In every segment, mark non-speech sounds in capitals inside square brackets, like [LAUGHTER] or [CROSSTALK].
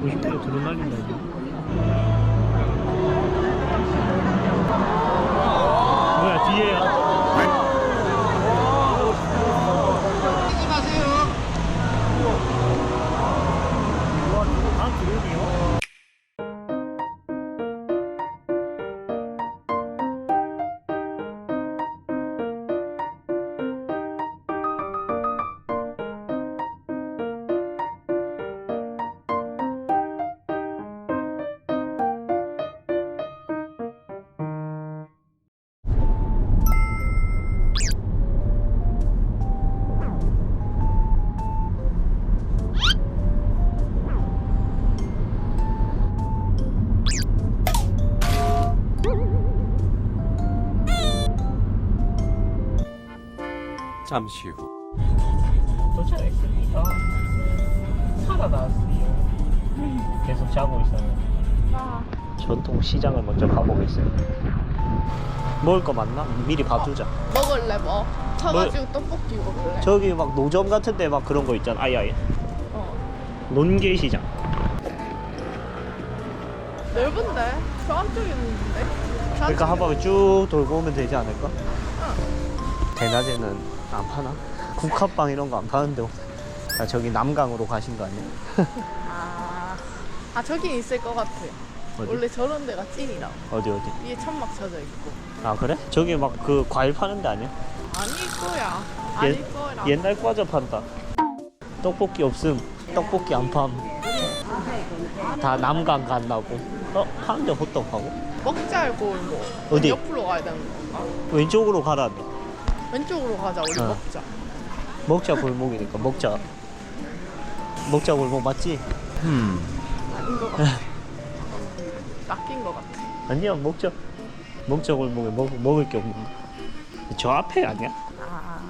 50km 들어 날린다 이제. 잠시 후 도착했습니다. 살아났어요. 계속 자고 있어요. 전통 시장을 먼저 가보겠어요. 먹을 거 맞나? 미리 봐두자. 먹을래 뭐? 사가지고 떡볶이 먹을래. 저기 막 노점 같은데 막 그런 거 있잖아. 아예 아예. 어. 논계 시장. 넓은데? 저 안쪽에 있는데? 저 그러니까 한 안쪽에 바퀴 쭉 돌고 오면 되지 않을까? 대낮에는 안 파나? 국화빵 이런 거 안 파는데 아, 저기 남강으로 가신 거 아니야? 아, 아 저기 있을 것 같아. 어디? 원래 저런 데가 찐이라고. 어디 어디? 위에 천막 쳐져 있고. 아 그래? 저기 막 그 과일 파는 데 아니야? 아닐 거야. 예- 아닐 거라. 옛날 과자 판다. 떡볶이 없음. 떡볶이 안 팜. 다 남강 간다고. 어? 하는데 호떡 하고? 먹잘 골목. 어디? 옆으로 가야 되는 건가? 왼쪽으로 가라네. 왼쪽으로 가자. 우리 어. 먹자. 먹자 골목이니까 먹자. 먹자 골목 맞지? 음. 아닌 것 같아. [LAUGHS] 낚인 것 같아. 아니야 먹자. 먹자 골목에 먹, 먹을 게 없는 거. 저 앞에 아니야? 아,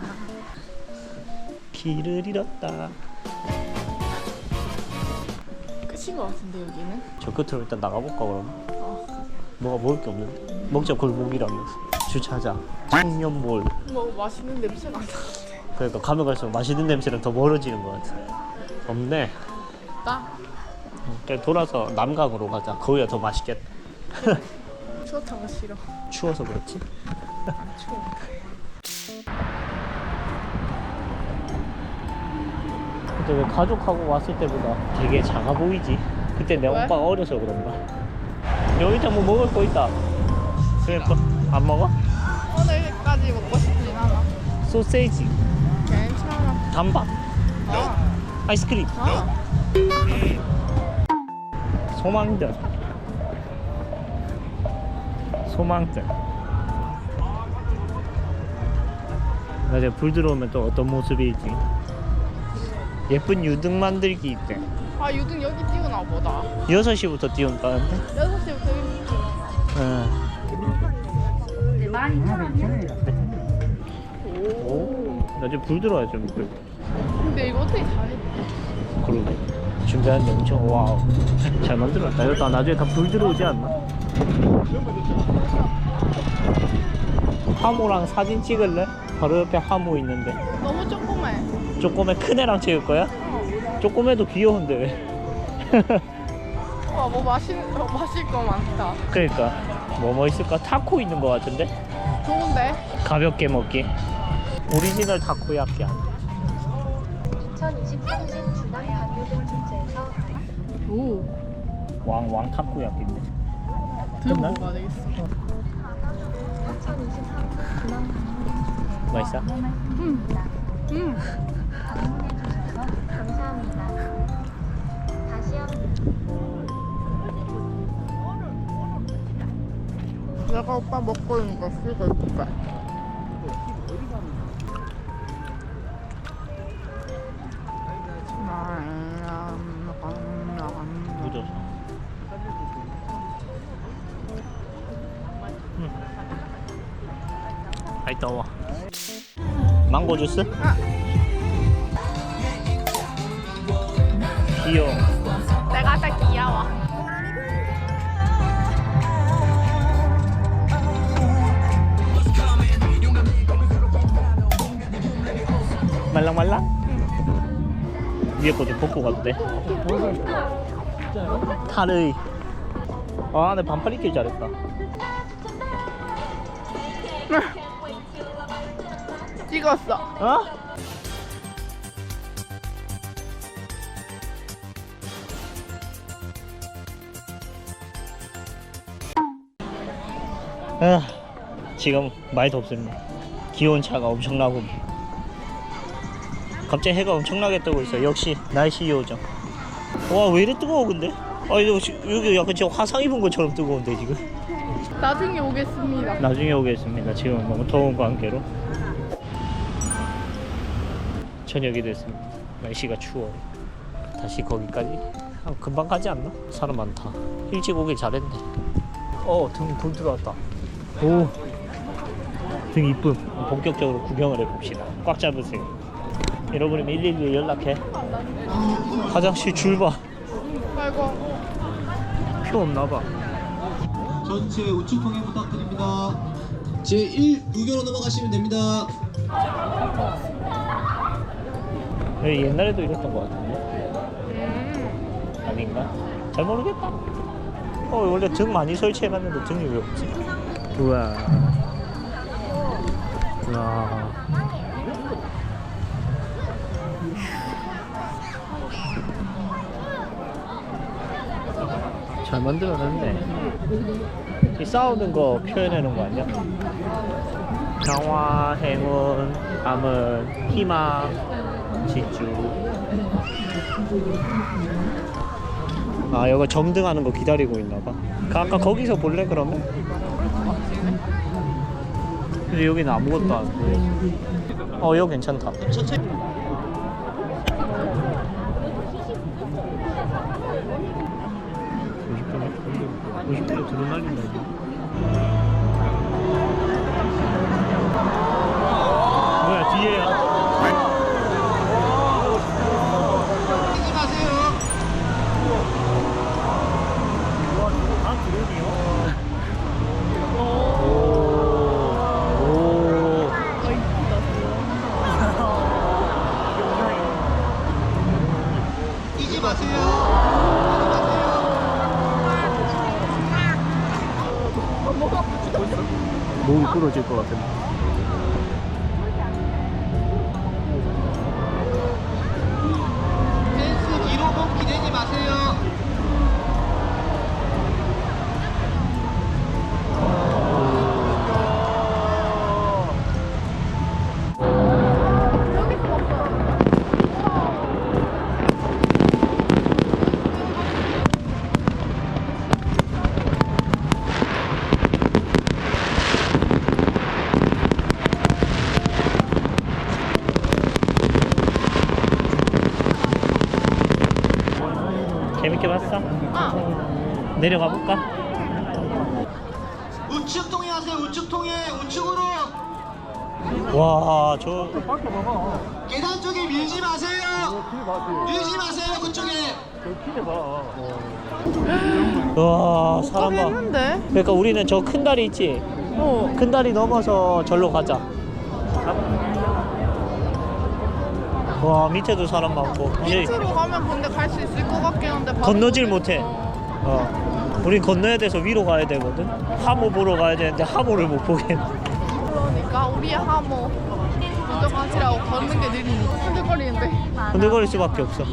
길을 잃었다. 끝인 것 같은데 여기는? 저 끝으로 일단 나가볼까 그럼? 어. 뭐가 먹을 게 없는데? 먹자 골목이라면서 주차장 청년몰 뭐 맛있는 냄새가 나. 그러니까 가면 갈수록 맛있는 냄새는 더 멀어지는 것 같아 없네 나 그냥 돌아서 남강으로 가자 거기가 더 맛있겠다 추어탕 거 싫어. 추워서 그렇지? 안 추워. 근데 왜 가족하고 왔을 때보다 되게 작아 보이지? 그때 내 왜? 오빠가 어려서 그런가? 여기다 뭐 먹을 거 있다 그러니까 안 먹어? 오늘까지 먹고 싶진 않아. 소세지 괜찮아. 단밥 어. 아이스크림 어. 소망전 소망전 맞아 불 들어오면 또 어떤 모습일지 예쁜 유등 만들기 있대 아 유등 여기 띄우나 보다. 6시부터 띄운다는데 6시부터 여기 응. 오. 오 나중에 불 들어와야 좀 그, 근데 이거 어떻게 다 해? 그러게 준비하는데 엄청 와우 잘 만들었다 이거 다 나중에 다 불 들어오지 않나? 하모랑 사진 찍을래? 바로 옆에 하모 있는데 너무 조그매. 쪼꼬매 큰 애랑 찍을 거야? 쪼꼬매도 귀여운데 왜? 와, 뭐 마실, 어, 마실 거 많다. 그러니까 뭐뭐 있을까? 타코 있는 거 같은데? 좋은데? 가볍게 먹기 오리지널 타코야끼야 2023년 주남 강요동 축제에서 오. 왕왕 타코야끼인데 들고 끝나? 가야 되겠어. 2023 주남 강요동 맛있어? 음. 음. 방문해 주셔서 감사합니다. 다시 한번 내가 오빠 먹고 있는 거 쓰고 있을까? 묻어서 응. 아이 더워 망고 주스? 아. 귀여워 말랑말랑? 위에 거좀 벗고 가도 돼? 타르이. 아, 내 반팔 입길 잘했다. [LAUGHS] 찍었어. 어? 아, 지금 많이 덥습니다. 기온차가 엄청나고 갑자기 해가 엄청나게 뜨고 있어요. 역시 날씨 요정. 와, 왜 이래 뜨거워 근데? 아, 이거 여기 약간 진짜 화상 입은 것처럼 뜨거운데 지금. 나중에 오겠습니다. 나중에 오겠습니다. 지금 너무 더운 관계로 저녁이 됐습니다. 날씨가 추워요. 다시 거기까지 아, 금방 가지 않나? 사람 많다. 일찍 오길 잘했네. 어, 등불 들어왔다. 오, 등 이쁨. 본격적으로 구경을 해봅시다. 꽉 잡으세요. 여러분이 112에 연락해. 화장실 줄 봐. 아이고. 필요 없나 봐. 전체 우측 통행 부탁드립니다. 제1 의견으로 넘어가시면 됩니다. 여기 옛날에도 이랬던 것 같은데. 음. 아닌가? 잘 모르겠다. 어 원래 등 많이 설치해놨는데 등이 왜 없지? 우와. 우와. 잘 만들어놨네. 이 싸우는 거 표현해 놓은 거 아니야? 평화, 행운, 암은, 희망, 질주. 아 여기 정등하는 거 기다리고 있나봐 그 아까 거기서 볼래 그러면? 근데 여기는 아무것도 안 보여 어 여기 괜찮다 천천히. 50km 들어날린다 이거 봤어? 아. 내려가 볼까? 우측 통행하세요. 우측 통행. 우측으로. 와, 저 계단 쪽에 밀지 마세요. 밀지 마세요. 그쪽에. 와, 사람 봐. 했는데? 그러니까 우리는 저 큰 다리 있지? 어. 큰 다리 넘어서 절로 가자. 와, 밑에도 사람 많고. 이제 밑으로 가면 근데 갈 수 있을 것 같긴 한데. 바로 건너질. 못해. 어. 우린 건너야 돼서 위로 가야 되거든. 하모 보러 가야 되는데 하모를 못 보겠네. 그러니까 우리의 하모. 먼저 가시라고 걷는 게 느리니. 흔들거리는데. 흔들거릴 수밖에 없어.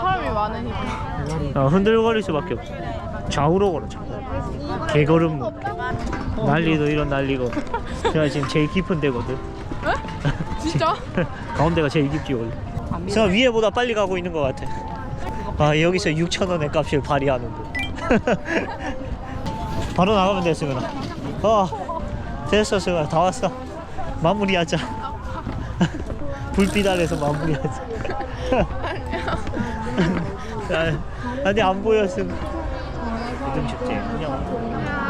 사람이 많으니까. 어, 흔들거릴 수밖에 없어. 좌우로 걸어. 좌우. 개걸음 뭐. 난리도 이런 난리고. 제가 지금 제일 깊은 데거든. 진짜? [LAUGHS] 가운데가 제일 깊지 원래. 저 위에보다 빨리 가고 있는 것 같아. 아 여기서 6천 원의 값을 발휘하는데. [LAUGHS] 바로 나가면 돼 승은아. 어 됐어 승은아 다 왔어. 마무리하자. [LAUGHS] 불빛 아래서 마무리하자. 아, 아니 안 보여 승. 요즘 쉽지. 그냥. 야.